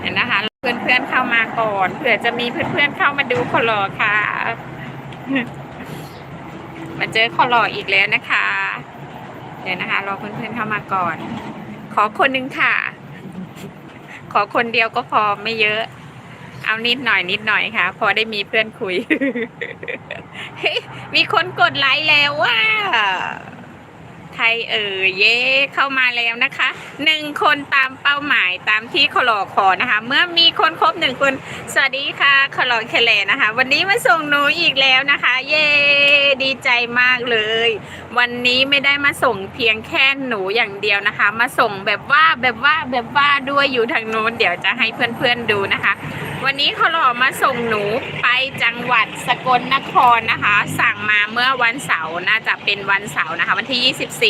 เห็นนะคะ เพื่อนๆเข้ามาก่อนเผื่อจะมีเพื่อนๆเข้ามาดูคอลอค่ะ มาเจอคอลออีกแล้วนะคะ เดี๋ยวนะคะรอเพื่อนๆเข้ามาก่อน ขอคนหนึงค่ะ ขอคนเดียวก็พอไม่เยอะ เอานิดหน่อยนิดหน่อยค่ะ พอได้มีเพื่อนคุย มีคนกดไลค์แล้วว่า ครเอ่ยเย่เข้ามาแล้วนะคะหนึ่งคนตามเป้าหมายตามที่ขอลอขอนะคะ เมื่อมีคนครบหนึ่งคน สวัสดีค่ะขอลอเคเลนะคะ วันนี้มาส่งหนูอีกแล้วนะคะ เย่ดีใจมากเลย วันนี้ไม่ได้มาส่งเพียงแค่หนูอย่างเดียวนะคะ มาส่งแบบว่าแบบว่าแบบว่าด้วยอยู่ทางโน้นเดี๋ยวจะให้เพื่อนๆดูนะคะ วันนี้ขลอมาส่งหนูไปจังหวัดสกลนครนะคะ สั่งมาเมื่อวันเสาร์น่าจะเป็นวันเสาร์นะคะ วันที่ 24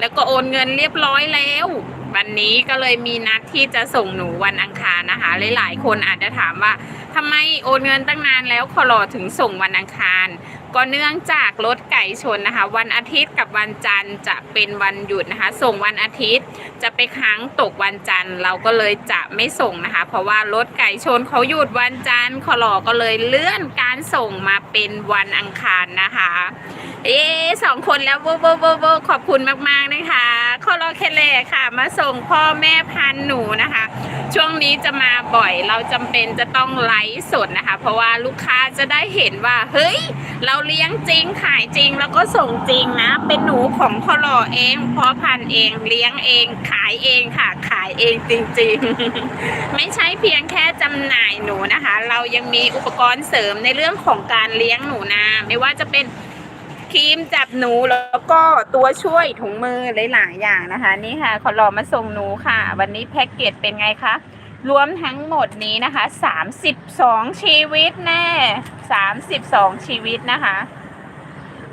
แล้วก็โอนเงินเรียบร้อยแล้ว วันนี้ก็เลยมีนัดที่จะส่งหนูวันอังคารนะคะ หลายๆ คนอาจจะถามว่าทำไมโอนเงินตั้งนานแล้วขอรอถึงส่งวันอังคาร ก็เนื่องจากรถไก่ชนนะคะ วันอาทิตย์กับวันจันทร์จะเป็นวันหยุดนะคะ ส่งวันอาทิตย์จะไปค้างตกวันจันทร์ เราก็เลยจะไม่ส่งนะคะ เพราะว่ารถไก่ชนเขาหยุดวันจันทร์ขอรอก็เลยเลื่อนการส่งมาเป็นวันอังคารนะคะ เอ๊สองคนแล้วโวโวโวโวขอบคุณมากๆนะคะขอรอแค่เลค่ะ มาส่งพ่อแม่พันหนูนะคะ ช่วงนี้จะมาบ่อยเราจำเป็นจะต้องไลฟ์สดนะคะ เพราะว่าลูกค้าจะได้เห็นว่า เฮ้ย เราเลี้ยงจริงขายจริงแล้วก็ส่งจริงนะ เป็นหนูของพ่อหล่อเองพ่อพันเองเลี้ยงเองขายเองค่ะ ขายเองจริง ๆ ไม่ใช่เพียงแค่จำหน่ายหนูนะคะ เรายังมีอุปกรณ์เสริมในเรื่องของการเลี้ยงหนูนาไม่ว่าจะเป็น ครีมจับหนูแล้วก็ตัวช่วยถุงมือหลายๆอย่างนะคะ นี่ค่ะขอรอมาส่งหนูค่ะ วันนี้แพ็กเกจเป็นไงคะรวมทั้งหมดนี้นะคะ32ชีวิตแน่32ชีวิตนะคะ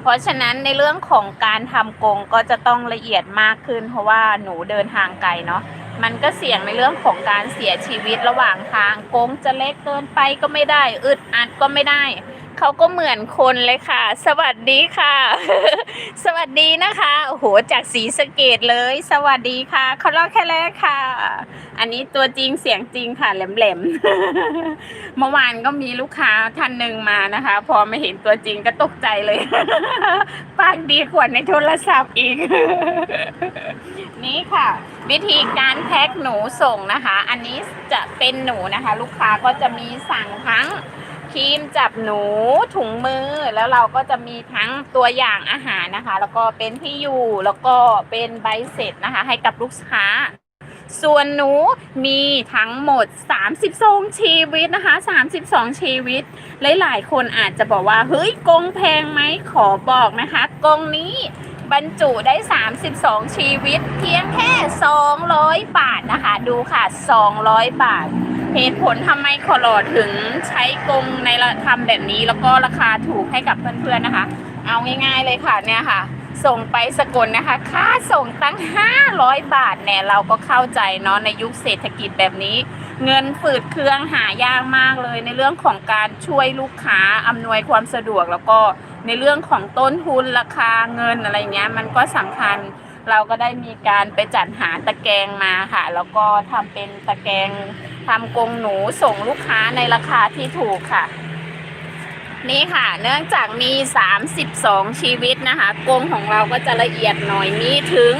เพราะฉะนั้นในเรื่องของการทำกรงก็จะต้องละเอียดมากขึ้น เพราะว่าหนูเดินทางไกลเนาะ มันก็เสี่ยงในเรื่องของการเสียชีวิตระหว่างทางกรงจะเล็กเกินไปก็ไม่ได้ อึดอัดก็ไม่ได้ เขาก็เหมือนคนเลยค่ะ สวัสดีค่ะ สวัสดีนะคะโอ้โหจากสีสเกตเลย สวัสดีค่ะเขาเล่าแค่แรกค่ะ อันนี้ตัวจริงเสียงจริงค่ะแหลมๆเมื่อวานก็มีลูกค้าท่านหนึ่งมานะคะ พอมาเห็นตัวจริงก็ตกใจเลยปากดีกว่าในโทรศัพท์อีก นี่ค่ะ วิธีการแพ็คหนูส่งนะคะ อันนี้จะเป็นหนูนะคะ ลูกค้าก็จะมีสั่งทั้ง ครีมจับหนูถุงมือแล้วเราก็จะมีทั้งตัวอย่างอาหารนะคะ แล้วก็เป็นที่อยู่แล้วก็เป็นใบเสร็จนะคะ ให้กับลูกค้า ส่วนหนูมีทั้งหมด 32 ชีวิตนะคะ 32 ชีวิต หลายๆ คนอาจจะบอกว่า เฮ้ยกงแพงไหมขอบอกนะคะ กงนี้บรรจุได้ 32 ชีวิต เพียงแค่ 200 บาทนะคะ ดูค่ะ 200 บาท เหตุผลทำไมขอหลอดถึงใช้กรงในราทำแบบนี้ แล้วก็ราคาถูกให้กับเพื่อนๆนะคะ เอาง่ายๆเลยค่ะเนี่ยค่ะ ส่งไปสกลนะคะ ค่าส่งตั้ง 500 บาทเนี่ยเราก็เข้าใจเนาะในยุคเศรษฐกิจแบบนี้ เงินฝืดเครื่องหายากมากเลย ในเรื่องของการช่วยลูกค้าอำนวยความสะดวก แล้วก็ในเรื่องของต้นทุนราคาเงินอะไรเงี้ยมันก็สำคัญเราก็ได้มีการไปจัดหาตะแกรงมาค่ะ แล้วก็ทำเป็นตะแกรง ทำกรงหนูส่งลูกค้าในราคาที่ถูกค่ะ นี่ค่ะเนื่องจากมี 32 ชีวิตนะคะกรงของเราก็จะละเอียดหน่อยมีถึง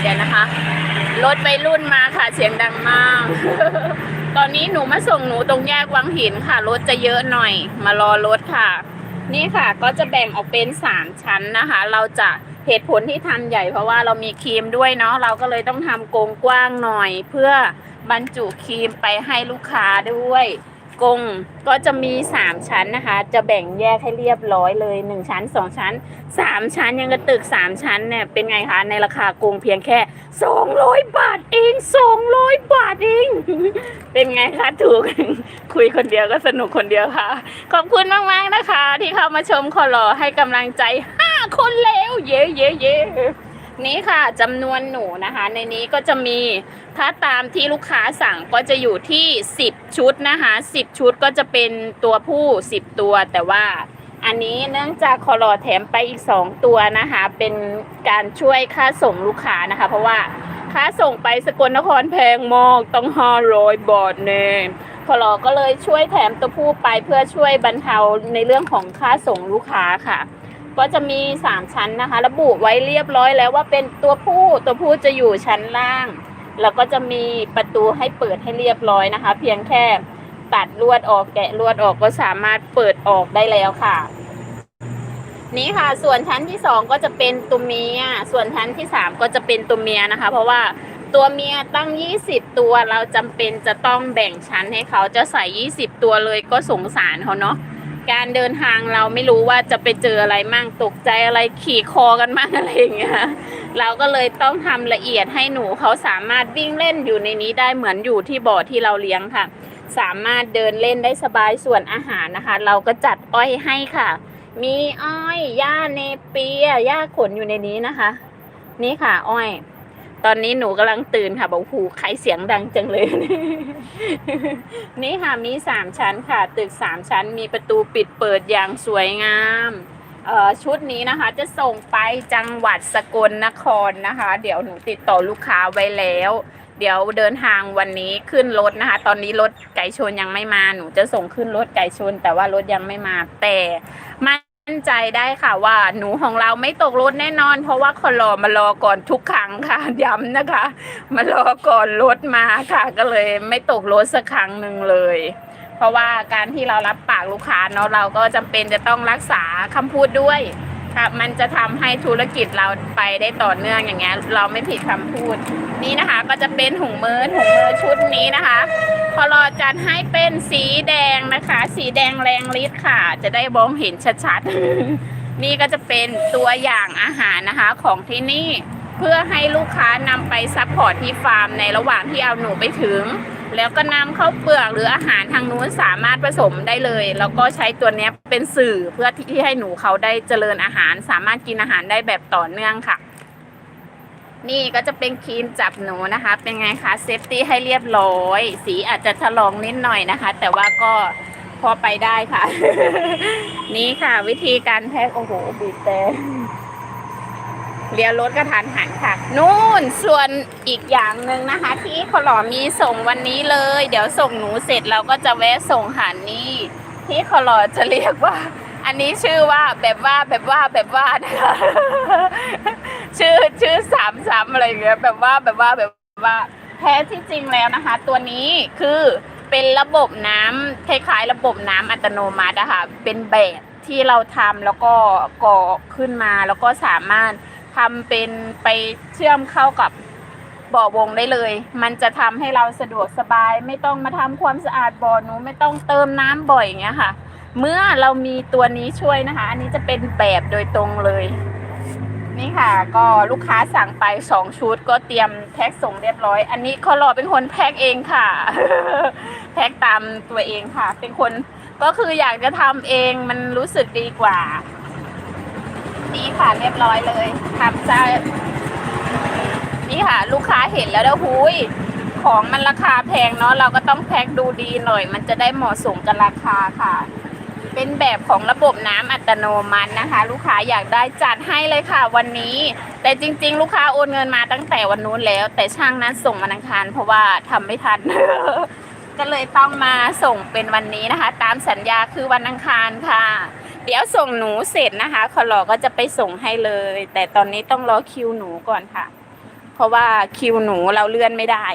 เดี๋ยวนะคะ รถไปรุ่นมาค่ะเสียงดังมาก ตอนนี้หนูมาส่งหนูตรงแยกวังหินค่ะ รถจะเยอะหน่อย มารอรถค่ะ นี่ค่ะก็จะแบ่งออกเป็นสามชั้นนะคะ เราจะเหตุผลที่ทำใหญ่เพราะว่าเรามีครีมด้วยเนาะเราก็เลยต้องทำกรงกว้างหน่อย เพื่อ บรรจุครีมไปให้ลูกค้าด้วยกงก็จะมีสามชั้นนะคะ จะแบ่งแยกให้เรียบร้อยเลยหนึ่งชั้นสองชั้นสามชั้นยังกระตึกสามชั้นเนี่ยเป็นไงคะ ในราคากงเพียงแค่สองร้อยบาทเองสองร้อยบาทเอง เป็นไงคะถูก คุยคนเดียวก็สนุกคนเดียวค่ะ ขอบคุณมาก ๆ นะคะ ที่เข้ามาชมขอรอให้กำลังใจ 5 คนแล้ว เย้เย้เย้ นี่ค่ะจำนวนหนูนะคะ ในนี้ก็จะมีถ้าตามที่ลูกค้าสั่งก็จะอยู่ที่ 10 ชุดนะคะ 10 ชุดก็จะเป็นตัวผู้ 10 ตัว แต่ว่าอันนี้เนื่องจากคอรอแถมไปอีกสองตัวนะคะ เป็นการช่วยค่าส่งลูกค้านะคะ เพราะว่าค่าส่งไปสกลนครแพงมากต้องห้าร้อยบาทเนยคอรอก็เลยช่วยแถมตัวผู้ไปเพื่อช่วยบรรเทาในเรื่องของค่าส่งลูกค้าค่ะ ก็จะมีสามชั้นนะคะ ระบุไว้เรียบร้อยแล้วว่าเป็นตัวผู้ตัวผู้จะอยู่ชั้นล่าง แล้วก็จะมีประตูให้เปิดให้เรียบร้อยนะคะ เพียงแค่ตัดลวดออกแกะลวดออกก็สามารถเปิดออกได้แล้วค่ะ นี่ค่ะ ส่วนชั้นที่สองก็จะเป็นตัวเมีย ส่วนชั้นที่สามก็จะเป็นตัวเมียนะคะ เพราะว่าตัวเมียตั้ง 20 ตัวเราจำเป็นจะต้องแบ่งชั้นให้เขาจะใส่ 20 ตัวเลยก็สงสารเขาเนาะ การเดินทางเราไม่รู้ว่าจะไปเจออะไรมั่งตกใจอะไรขี่คอกันมั่งอะไรอย่างเงี้ยเราก็เลยต้องทำละเอียดให้หนูเขาสามารถวิ่งเล่นอยู่ในนี้ได้เหมือนอยู่ที่บ่อที่เราเลี้ยงค่ะ สามารถเดินเล่นได้สบายส่วนอาหารนะคะ เราก็จัดอ้อยให้ค่ะ มีอ้อยหญ้าเนเปียหญ้าขนอยู่ในนี้นะคะ นี่ค่ะอ้อย ตอนนี้หนูกำลังตื่นค่ะ บอกหูใครเสียงดังจังเลย นี่ค่ะมีสามชั้นค่ะ ตึกสามชั้นมีประตูปิดเปิดอย่างสวยงามเอ่อชุดนี้นะคะจะส่งไปจังหวัดสกลนครนะคะ เดี๋ยวหนูติดต่อลูกค้าไว้แล้ว เดี๋ยวเดินทางวันนี้ขึ้นรถนะคะ ตอนนี้รถไก่ชนยังไม่มาหนูจะส่งขึ้นรถไก่ชน แต่ว่ารถยังไม่มาแต่มั่ั่นใจได้ค่ะว่าหนูของเราไม่ตกรถแน่นอน เพราะว่าคนรอมารอก่อนทุกครั้งค่ะย้ำนะคะ มารอก่อนรถมาค่ะ ก็เลยไม่ตกรถสักครั้งหนึ่งเลย เพราะว่าการที่เรารับปากลูกค้าเนาะเราก็จำเป็นจะต้องรักษาคำพูดด้วย มันจะทำให้ธุรกิจเราไปได้ต่อเนื่องอย่างเงี้ยเราไม่ผิดคำพูด นี่นะคะก็จะเป็นถุงมือถุงมือชุดนี้นะคะพอรอจัดให้เป็นสีแดงนะคะ สีแดงแรงฤทธิ์ค่ะ จะได้มองเห็นชัดๆ นี่ก็จะเป็นตัวอย่างอาหารนะคะของที่นี่เพื่อให้ลูกค้านำไปซัพพอร์ตที่ฟาร์มในระหว่างที่เอาหนูไปถึง แล้วก็นำเข้าวเปลือกหรืออาหารทางนู้นสามารถผสมได้เลย แล้วก็ใช้ตัวนี้เป็นสื่อเพื่อที่ให้หนูเขาได้เจริญอาหาร สามารถกินอาหารได้แบบต่อเนื่องค่ะ นี่ก็จะเป็นครีมจับหนูนะคะ เป็นไงคะเซฟตี้ให้เรียบร้อย สีอาจจะถลอกนิดหน่อยนะคะ แต่ว่าก็พอไปได้ค่ะ นี่ค่ะ วิธีการแพ็คโอ้โหบีบแต่ เลี้ยวรถกระทันหันค่ะ นู่นส่วนอีกอย่างหนึ่งนะคะ ที่ขลอมีส่งวันนี้เลย เดี๋ยวส่งหนูเสร็จเราก็จะแวะส่งหานี่ที่ขลอจะเรียกว่า อันนี้ชื่อว่าแบบว่าแบบว่าแบบว่านะคะชื่อชื่อสามซ้ำอะไรเงี้ยแบบว่าแบบว่าแบบว่าแท้ที่จริงแล้วนะคะ ตัวนี้คือเป็นระบบน้ำคล้ายๆ ระบบน้ำอัตโนมัติอะค่ะเป็นแบบที่เราทำแล้วก็ก่อขึ้นมาแล้วก็สามารถ ทำเป็นไปเชื่อมเข้ากับบ่อวงได้เลย มันจะทำให้เราสะดวกสบาย ไม่ต้องมาทำความสะอาดบ่อหนูไม่ต้องเติมน้ำบ่อยอย่างเงี้ยค่ะ เมื่อเรามีตัวนี้ช่วยนะคะ อันนี้จะเป็นแบบโดยตรงเลย นี่ค่ะ ก็ลูกค้าสั่งไปสองชุดก็เตรียมแพ็คส่งเรียบร้อย อันนี้เขารอเป็นคนแพ็คเองค่ะ แพ็คตามตัวเองค่ะ เป็นคนก็คืออยากจะทำเองมันรู้สึกดีกว่า นี่ค่ะเรียบร้อยเลยทำใจนี่ค่ะ ลูกค้าเห็นแล้วแล้วหุยของมันราคาแพงเนาะเราก็ต้องแพ็คดูดีหน่อย มันจะได้เหมาะสมกับราคาค่ะ เป็นแบบของระบบน้ำอัตโนมัตินะคะ ลูกค้าอยากได้จัดให้เลยค่ะ วันนี้ แต่จริง ๆ ลูกค้าโอนเงินมาตั้งแต่วันนู้นแล้ว แต่ช่างนั้นส่งวันอังคาร เพราะว่าทำไม่ทันก็เลยต้องมาส่งเป็นวันนี้นะคะ ตามสัญญาคือวันอังคารค่ะ เดี๋ยวส่งหนูเสร็จนะคะคอลอก็จะไปส่งให้เลย แต่ตอนนี้ต้องรอคิวหนูก่อนค่ะ เพราะว่าคิวหนูเราเลื่อนไม่ได้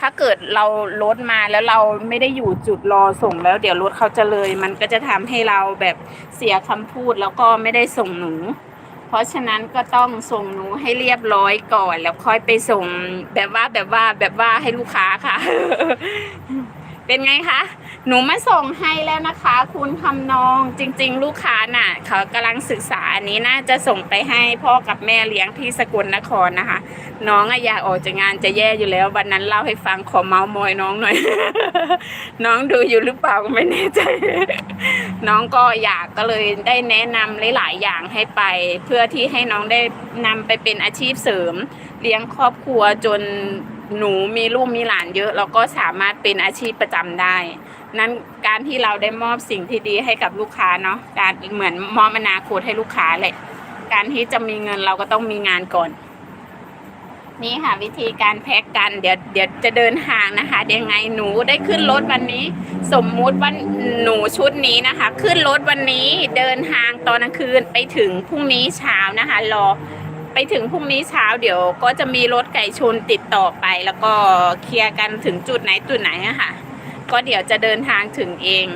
ถ้าเกิดเรารถมาแล้วเราไม่ได้อยู่จุดรอส่งแล้ว เดี๋ยวรถเขาจะเลย มันก็จะทำให้เราแบบเสียคำพูดแล้วก็ไม่ได้ส่งหนู เพราะฉะนั้นก็ต้องส่งหนูให้เรียบร้อยก่อน แล้วค่อยไปส่งแบบว่าแบบว่าแบบว่าให้ลูกค้าค่ะ เป็นไงคะ หนูมาส่งให้แล้วนะคะ คุณคำนองจริง ๆ ลูกค้าน่ะ เขากำลังศึกษาอันนี้น่าจะส่งไปให้พ่อกับแม่เลี้ยงที่สกลนครนะคะ น้องอะอยากออกจากงานจะแย่อยู่แล้ว วันนั้นเล่าให้ฟังขอเมาส์มอยน้องหน่อย น้องดูอยู่หรือเปล่าก็ไม่แน่ใจ น้องก็อยากก็เลยได้แนะนำหลาย ๆ อย่างให้ไป เพื่อที่ให้น้องได้นำไปเป็นอาชีพเสริม เลี้ยงครอบครัวจน หนูมีลูกมีหลานเยอะแล้วก็สามารถเป็นอาชีพประจำได้ นั้นการที่เราได้มอบสิ่งที่ดีให้กับลูกค้าเนาะการเหมือนมอบอนาคตให้ลูกค้าเลยการที่จะมีเงินเราก็ต้องมีงานก่อน นี่ค่ะ วิธีการแพ็กกันเดี๋ยวเดี๋ยวจะเดินทางนะคะเดี๋ยวยังไงหนูได้ขึ้นรถวันนี้ สมมุติว่าหนูชุดนี้นะคะ ขึ้นรถวันนี้เดินทางตอนกลางคืนไปถึงพรุ่งนี้เช้านะคะ รอ ไปถึงพรุ่งนี้เช้าเดี๋ยว ก็จะมีรถไก่ชนติดต่อไป แล้วก็เคลียร์กันถึงจุดไหนจุดไหนอะค่ะ ก็เดี๋ยวจะเดินทางถึงเอง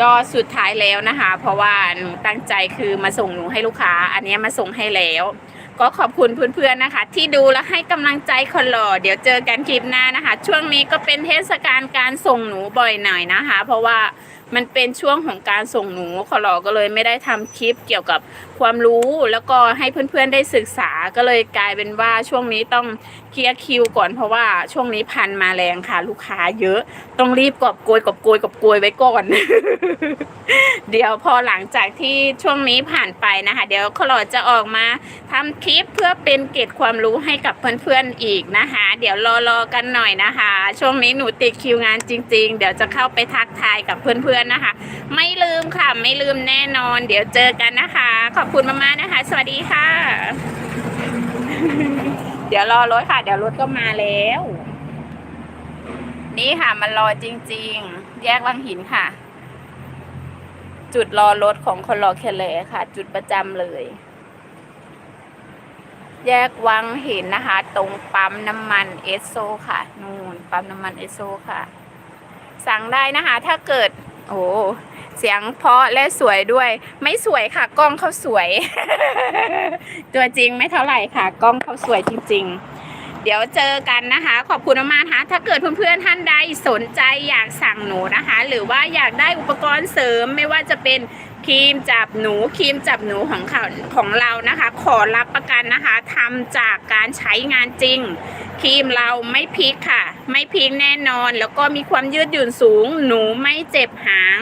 ก็สุดท้ายแล้วนะคะ เพราะว่าหนูตั้งใจคือมาส่งหนูให้ลูกค้า อันนี้มาส่งให้แล้ว ก็ขอบคุณเพื่อนๆนะคะ ที่ดูและให้กำลังใจคนหล่อเดี๋ยวเจอกันคลิปหน้านะคะ ช่วงนี้ก็เป็นเทศกาลการส่งหนูบ่อยหน่อยนะคะ เพราะว่า มันเป็นช่วงของการส่งหนูคนหล่อก็เลยไม่ได้ทำคลิปเกี่ยวกับความรู้แล้วก็ให้เพื่อนๆได้ศึกษาก็เลยกลายเป็นว่าช่วงนี้ต้องเคลียร์คิวก่อนเพราะว่าช่วงนี้พันมาแรงค่ะ ลูกค้าเยอะ ต้องรีบกอบโกยกอบโกยกอบโกยไว้ก่อน เดี๋ยวพอหลังจากที่ช่วงนี้ผ่านไปนะคะ เดี๋ยวคลอจะออกมาทำคลิปเพื่อเป็นเกร็ดความรู้ให้กับเพื่อนๆอีกนะคะ เดี๋ยวรอๆกันหน่อยนะคะ ช่วงนี้หนูติดคิวงานจริง ๆ เดี๋ยวจะเข้าไปทักทายกับเพื่อนๆนะคะ ไม่ลืมค่ะ ไม่ลืมแน่นอน เดี๋ยวเจอกันนะคะ ขอบคุณมากๆนะคะ สวัสดีค่ะ เดี๋ยวรอรถค่ะ เดี๋ยวรถก็มาแล้ว นี่ค่ะมันรอจริง ๆ แยกวังหินค่ะ จุดรอรถของคนรอเคเลค่ะ จุดประจำเลย แยกวังหินนะคะ ตรงปั๊มน้ำมันเอสโซค่ะ นู่นปั๊มน้ำมันเอสโซค่ะสั่งได้นะคะ ถ้าเกิด โอ้เสียงเพราะและสวยด้วย ไม่สวยค่ะ กล้องเขาสวย ตัวจริงไม่เท่าไหร่ค่ะ กล้องเขาสวยจริง ๆ เดี๋ยวเจอกันนะคะ ขอบคุณมากๆนะคะถ้าเกิดเพื่อนๆท่านใดสนใจอยากสั่งหนูนะคะ หรือว่าอยากได้อุปกรณ์เสริมไม่ว่าจะเป็น ครีมจับหนูครีมจับหนูของเขาของเรานะคะ ขอรับประกันนะคะทำจากการใช้งานจริงครีมเราไม่พลิกค่ะ ไม่พลิกแน่นอน แล้วก็มีความยืดหยุ่นสูง หนูไม่เจ็บหาง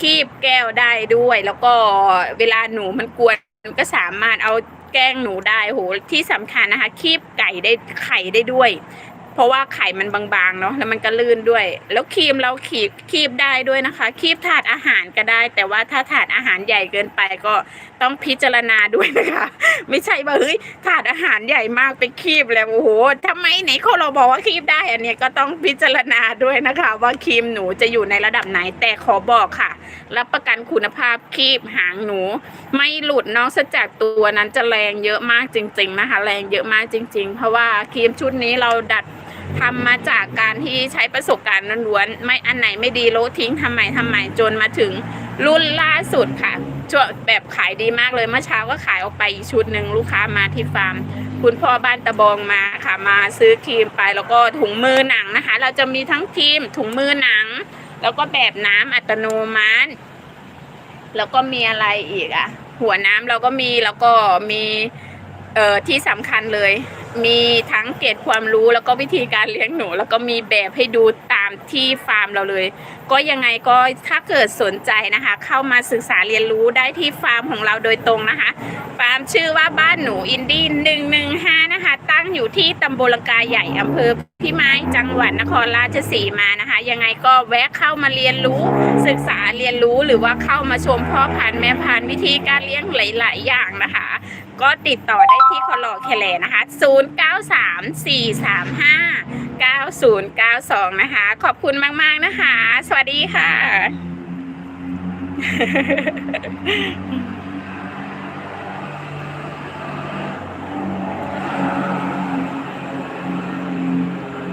คีบแก้วได้ด้วย แล้วก็เวลาหนูมันกวนก็สามารถเอาแกล้งหนูได้โหที่สำคัญนะคะ คีบไก่ได้ไข่ได้ด้วย ราะว่าไข่มันบางๆเนาะแล้วมันก็ลื่นด้วย แล้วครีมเราขีบคีบได้ด้วยนะคะ คีบถาดอาหารก็ได้ แต่ว่าถ้าถาดอาหารใหญ่เกินไปก็ต้องพิจารณาด้วยนะคะ ไม่ใช่ว่าเฮ้ยถาดอาหารใหญ่มากไปคีบแล้วโอ้โหทำไมไหนเขาเราบอกว่าคีบได้อันเนี้ยก็ต้องพิจารณาด้วยนะคะ ว่าครีมหนูจะอยู่ในระดับไหนแต่ขอบอกค่ะ รับประกันคุณภาพคีบหางหนู ไม่หลุดนอกจากตัวนั้นจะแรงเยอะมากจริง ๆนะคะ แรงเยอะมากจริง ๆ เพราะว่าครีมชุดนี้เราดัด ทำมาจากการที่ใช้ประสบการณ์ล้วนๆไม่อันไหนไม่ดีโลทิ้งทำไมทำไมจนมาถึงรุ่นล่าสุดค่ะช่วงแบบขายดีมากเลยเมื่อเช้าก็ขายออกไปอีกชุดหนึ่งลูกค้ามาที่ฟาร์ม คุณพ่อบ้านตะบองมาค่ะมาซื้อครีมไปแล้วก็ถุงมือหนังนะคะ เราจะมีทั้งครีมถุงมือหนัง แล้วก็แบบน้ำอัตโนมัติแล้วก็มีอะไรอีกอะหัวน้ำเราก็มีแล้วก็มี เอ่อที่สำคัญเลย มีทั้งเกร็ดความรู้แล้วก็วิธีการเลี้ยงหนู แล้วก็มีแบบให้ดูตามที่ฟาร์มเราเลย ก็ยังไงก็ถ้าเกิดสนใจนะคะ เข้ามาศึกษาเรียนรู้ได้ที่ฟาร์มของเราโดยตรงนะคะ ฟาร์มชื่อว่าบ้านหนูอินดี้หนึ่งหนึ่งห้านะคะ ตั้งอยู่ที่ตำบลลังกาใหญ่อำเภอพิมายจังหวัดนครราชสีมานะคะ ยังไงก็แวะเข้ามาเรียนรู้ศึกษาเรียนรู้หรือว่าเข้ามาชมพ่อพันธุ์แม่พันธุ์วิธีการเลี้ยงหลาย ๆ อย่างนะคะ ก็ติดต่อได้ที่คอลอแคลนะคะ 0934359092 นะคะ ขอบคุณมาก ๆ นะคะ สวัสดีค่ะ